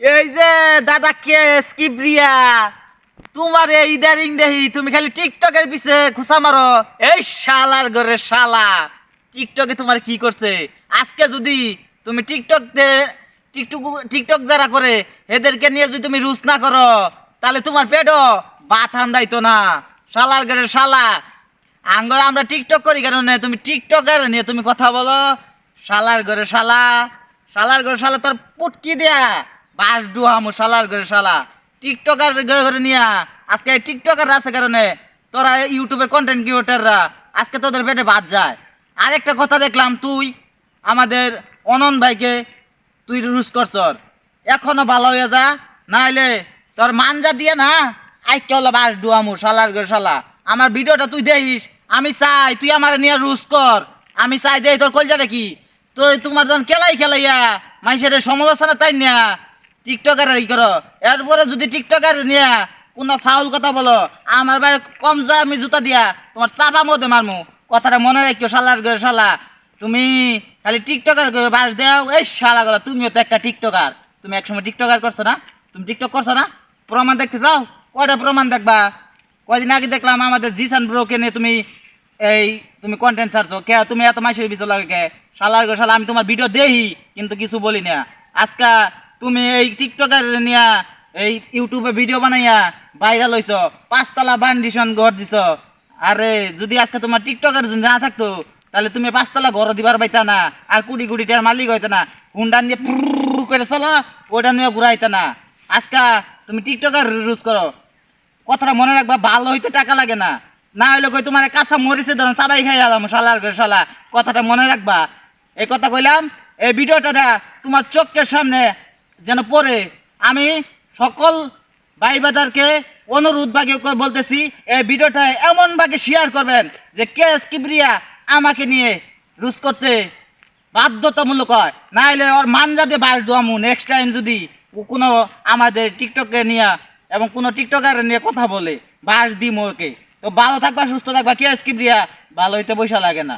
এই যে দাদা কে স্কিপ্রিয়া তোমার এই ইদারিং দেহি, তুমি খালি টিকটকের পিছে খুসা মারো। এই শালার ঘরে শালা। টিকটকে তোমার কি করছে? আজকে যদি তুমি টিকটক টিকটক টিকটক যারা করে, এদেরকে নিয়ে যদি তুমি রুস না করো, তাহলে তোমার পেটও বাত হান্দাইতো না। শালার ঘরে শালা। আঙ্গর, আমরা টিকটক করি কারণে তুমি টিকটকের নিয়ে তুমি কথা বলো। শালার ঘরে শালা। শালার ঘরে শালা তোর পুটকি দেয়া। বাস ডুহামু শালার ঘরে শালা। টিকটকার ঘরে নিয়া, আজকে টিকটকার আছে কারণে তোরা ইউটিউবের কন্টেন্ট ক্রিয়েটাররা আজকে তোদের পেটে বাদ যায়। আরেকটা কথা দেখলাম তুই, আমাদের অনন ভাইকে তুই রুজ করছ এখনও ভালো হয়ে যা, নাইলে তোর মানজা দিয়ে না, আইকে হলো বাস ডুয়ামু শালার ঘরে শালা। আমার ভিডিওটা তুই দেখিস, আমি চাই তুই আমার নিয়ে রুজ কর। আমি চাই দে তোর কলজাটা কি? তো তোমার যখন খেলাই খেলাইয়া, মানুষের সমালোচনা তাই না টিকটকার ই করো। এরপরে যদি টিকটকার নিয়া কোনো ফাউল কথা বলো, আমার ভাই কম যা আমি জুতা দিয়া, তোমার চাপা মধ্যে মারমু। কথাটা মনে রাখিও শালার ঘরে শালা। তুমি খালি টিকটকার করে বাস দেও, এই শালা গলা, তুমিও তো একটা টিকটকার। তুমি একসময় টিকটকার করছ না? তুমি টিকটক করছ না? প্রমাণ দেখতে চাও কয়টা প্রমাণ দেখবা? কয়দিন আগে দেখলাম আমাদের জিসান ব্রোকে নিয়ে তুমি এই তুমি কন্টেন্ট ছাড়ছো। কে, তুমি এত মাসের বিষয় লাগে কে? শালার গো শালা, আমি তোমার ভিডিও দেহি কিন্তু কিছু বলি না। আজকা তুমি এই টিকটকের নিয়া, এই ইউটিউবে ভিডিও বানাইয়া ভাইরাল হইছ, পাঁচতলা বান্ডিশন ঘর দিছ। আরে, যদি আজকে তোমার টিকটকের যদি না থাকতো, তাহলে তুমি পাঁচতলা ঘর দিবার পাইতা না, আর কুড়ি কুড়ি মালিক হইতা না। হুন্ডা নিয়ে করে চলো ওটা নিয়ে ঘুরাইতা না আজকা তুমি টিকটকার রুজ করো কথাটা মনে রাখবা ভালো হইতে টাকা লাগে না না হইলে কই তোমার কাঁচা মরিছে ধরেন চাবাই খাই আলাম শালার করে শালা কথাটা মনে রাখবা এই কথা কইলাম এই ভিডিওটা তোমার চোখের সামনে যেন পড়ে আমি সকল ভাই বাদারকে অনুরোধ ভাগে বলতেছি, এই ভিডিওটা এমন ভাগে শেয়ার করবেন যে কেস কিবরিয়া আমাকে নিয়ে রুজ করতে বাধ্যতামূলক হয়। না হলে ওর মানজাতে বাস দোয়ামু নেক্সট টাইম যদি কোনো আমাদের টিকটকে নিয়ে এবং কোনো টিকটকার নিয়ে কথা বলে, বাস দিম ওকে। তো ভালো থাকবা, সুস্থ থাকবা কে স্কিপ ভালো হইতে পয়সা লাগে না।